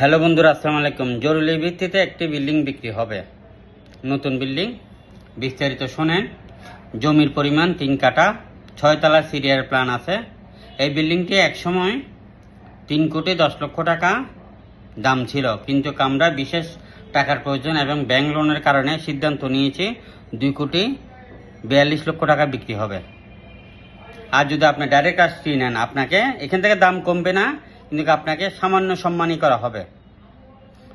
Hello বন্ধুরা, আসসালামু আলাইকুম। জরুরি ভিত্তিতে একটি বিল্ডিং বিক্রি হবে। নতুন বিল্ডিং, বিস্তারিত শোনেন জমির পরিমাণ তিন কাটা ছয়তলা সিরিয়ার প্ল্যান আছে। এই বিল্ডিংটি একসময় তিন কোটি দশ লক্ষ টাকা দাম ছিল। কিন্তু আমরা বিশেষ টাকার প্রয়োজন এবং ব্যাংক লোনের কারণে সিদ্ধান্ত নিয়েছি, দুই কোটি বিয়াল্লিশ লক্ষ টাকা বিক্রি হবে। আর যদি আপনি ডাইরেক্ট আসছি নেন, আপনাকে এখান থেকে দাম কমবে না। কিন্তু আপনাকে সামান্য সম্মানই করা হবে।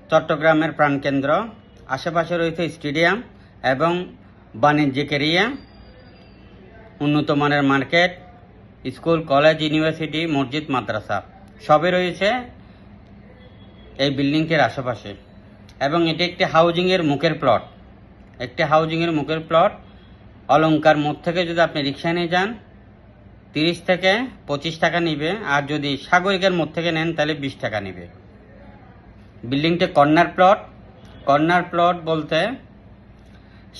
চট্টগ্রামের প্রাণকেন্দ্র, আশেপাশে রয়েছে স্টেডিয়াম এবং বাণিজ্যিক এরিয়া উন্নত মানের মার্কেট, স্কুল, কলেজ, ইউনিভার্সিটি, মসজিদ, মাদ্রাসা। সবই রয়েছে এই বিল্ডিংটির আশেপাশে। এবং এটি একটি হাউজিংয়ের মুখের প্লট। একটি হাউজিংয়ের মুখের প্লট অলঙ্কার মোড় থেকে যদি আপনি রিক্সা নিয়ে যান তিরিশ থেকে পঁচিশ টাকা নিবে, আর যদি সাগরিকের মোড় থেকে নেন, তাহলে বিশ টাকা নিবে। বিল্ডিংটি কর্নার প্লট। কর্নার প্লট বলতে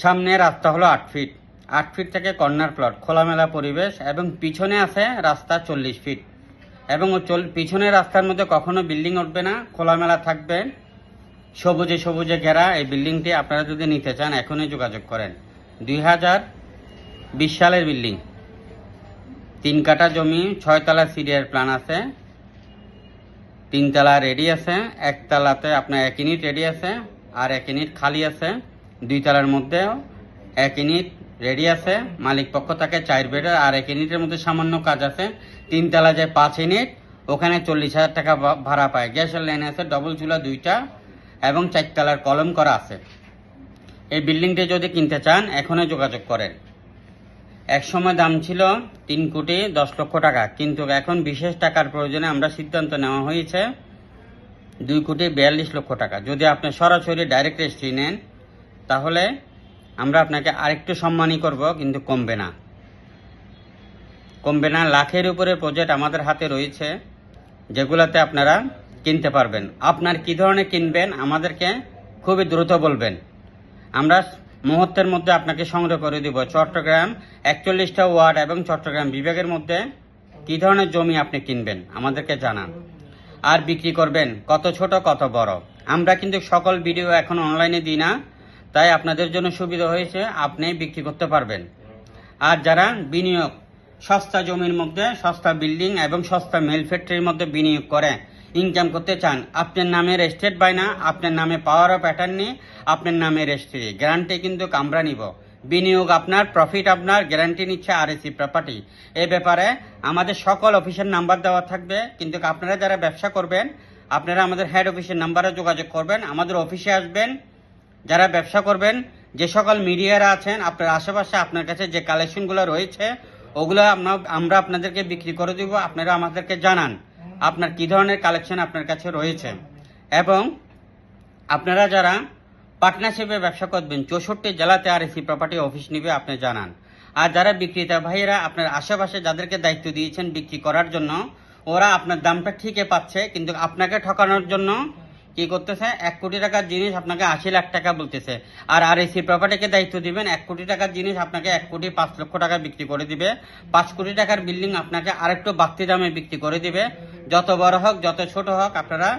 সামনে রাস্তা হলো আট ফিট। আট ফিট থেকে কর্নার প্লট, খোলামেলা পরিবেশ, এবং পিছনে আছে রাস্তা চল্লিশ ফিট। এবং পিছনের রাস্তার মধ্যে কখনো বিল্ডিং উঠবে না, খোলামেলা থাকবে। সবুজে সবুজে ঘেরা এই বিল্ডিংটি আপনারা যদি নিতে চান, এখনই যোগাযোগ করেন। দুই হাজার বিশ সালের বিল্ডিং। তিন কাঠা জমি ছয়তলা সিরিয়ার প্ল্যান আছে। তিনতলা রেডি আছে। একতলাতে আপনার এক ইউনিট রেডি আছে আর এক ইউনিট খালি আছে। দুই তলার মধ্যে এক ইউনিট রেডি আছে। মালিক পক্ষ থাকে চার বেডের আর এক ইউনিটের মধ্যে সামান্য কাজ আছে। তিনতলা যে পাঁচ ইউনিট ওখানে চল্লিশ হাজার টাকা ভাড়া পায়। গ্যাসের লাইন আছে ডবল চুলা দুইটা এবং চারতলার কলম করা আছে। এই বিল্ডিংটি যদি কিনতে চান, এখনই যোগাযোগ করেন। এক সময় দাম ছিল তিন কোটি দশ লক্ষ টাকা, কিন্তু এখন বিশেষ টাকার প্রয়োজনে আমরা সিদ্ধান্ত নেওয়া হয়েছে দুই কোটি বিয়াল্লিশ লক্ষ টাকা। যদি আপনি সরাসরি ডাইরেক্ট রেজিস্ট্রি নেন, তাহলে আমরা আপনাকে আরেকটু সম্মানই করব, কিন্তু কমবে না। কমবে না, লাখের উপরে প্রজেক্ট আমাদের হাতে রয়েছে, যেগুলোতে আপনারা কিনতে পারবেন। আপনার কি ধরনের কিনবেন, আমাদেরকে খুবই দ্রুত বলবেন। আমরা মুহূর্তের মধ্যে আপনাকে সংগ্রহ করে দিব। চট্টগ্রাম, একচল্লিশটা ওয়ার্ড এবং চট্টগ্রাম বিভাগের মধ্যে কি ধরনের জমি আপনি কিনবেন? আমাদেরকে জানান। আর বিক্রি করবেন, কত ছোট, কত বড়। আমরা কিন্তু সকল ভিডিও এখন অনলাইনে দিই না, তাই আপনাদের জন্য সুবিধা হয়েছে, আপনি বিক্রি করতে পারবেন। আর যারা বিনিয়োগ, সস্তা জমির মধ্যে সস্তা বিল্ডিং এবং সস্তা মেল ফ্যাক্টরির মধ্যে বিনিয়োগ করে ইনকাম করতে চান। আপনার নামে রেজিস্ট্রেড বাই না, আপনার নামে পাওয়ার অফ প্যাটার্নি আপনার নামে রেজিস্ট্রি গ্যারান্টি কিন্তু আমরা নিব। বিনিয়োগ আপনার প্রফিট আপনার গ্যারান্টি নিচ্ছে আর এসি প্রপার্টি এ ব্যাপারে আমাদের সকল অফিসের নাম্বার দেওয়া থাকবে। কিন্তু আপনারা যারা ব্যবসা করবেন, আপনারা আমাদের হেড অফিসের নাম্বারে যোগাযোগ করবেন। আমাদের অফিসে আসবেন। যারা ব্যবসা করবেন, যে সকল মিডিয়ারা আছেন, আপনার আশেপাশে আপনার কাছে যে কালেকশনগুলো রয়েছে, ওগুলো আমরা আপনাদেরকে বিক্রি করে দিব। আপনারা আমাদেরকে জানান। আপনার কি ধরনের কালেকশন আপনার কাছে রয়েছে? এবং আপনারা যারা পার্টনারশিপে ব্যবসা করবেন, চৌষট্টি জেলাতে আর এসি প্রপার্টি অফিস নিবে, আপনি জানান। আর যারা বিক্রেতা ভাইয়েরা আপনার আশেপাশে যাদেরকে দায়িত্ব দিয়েছেন বিক্রি করার জন্য, ওরা আপনার দামটা ঠিকই পাচ্ছে, কিন্তু আপনাকে ঠকানোর জন্য কি করতেছে? এক কোটি টাকার জিনিস আপনাকে আশি লাখ টাকা বলতেছে। আর আর এসি প্রপার্টিকে দায়িত্ব দিবেন, এক কোটি টাকার জিনিস আপনাকে এক কোটি পাঁচ লক্ষ টাকা বিক্রি করে দিবে। পাঁচ কোটি টাকার বিল্ডিং আপনাকে আরেকটু বাড়তি দামে বিক্রি করে দিবে। যত বড় হোক, যত ছোট হোক, আপনারা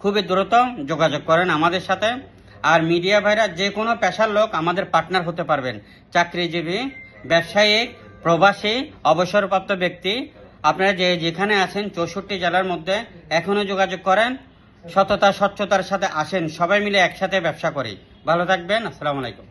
খুবই দ্রুত যোগাযোগ করেন আমাদের সাথে। আর মিডিয়া ভাইরা যে কোনো পেশার লোক আমাদের পার্টনার হতে পারবেন। চাকরিজীবী ব্যবসায়িক প্রবাসী, অবসরপ্রাপ্ত ব্যক্তি, আপনারা যে যেখানে আছেন, চৌষট্টি জেলার মধ্যে এখনও যোগাযোগ করেন। সততা, স্বচ্ছতার সাথে আসেন, সবাই মিলে একসাথে ব্যবসা করি। ভালো থাকবেন, আসসালামু আলাইকুম।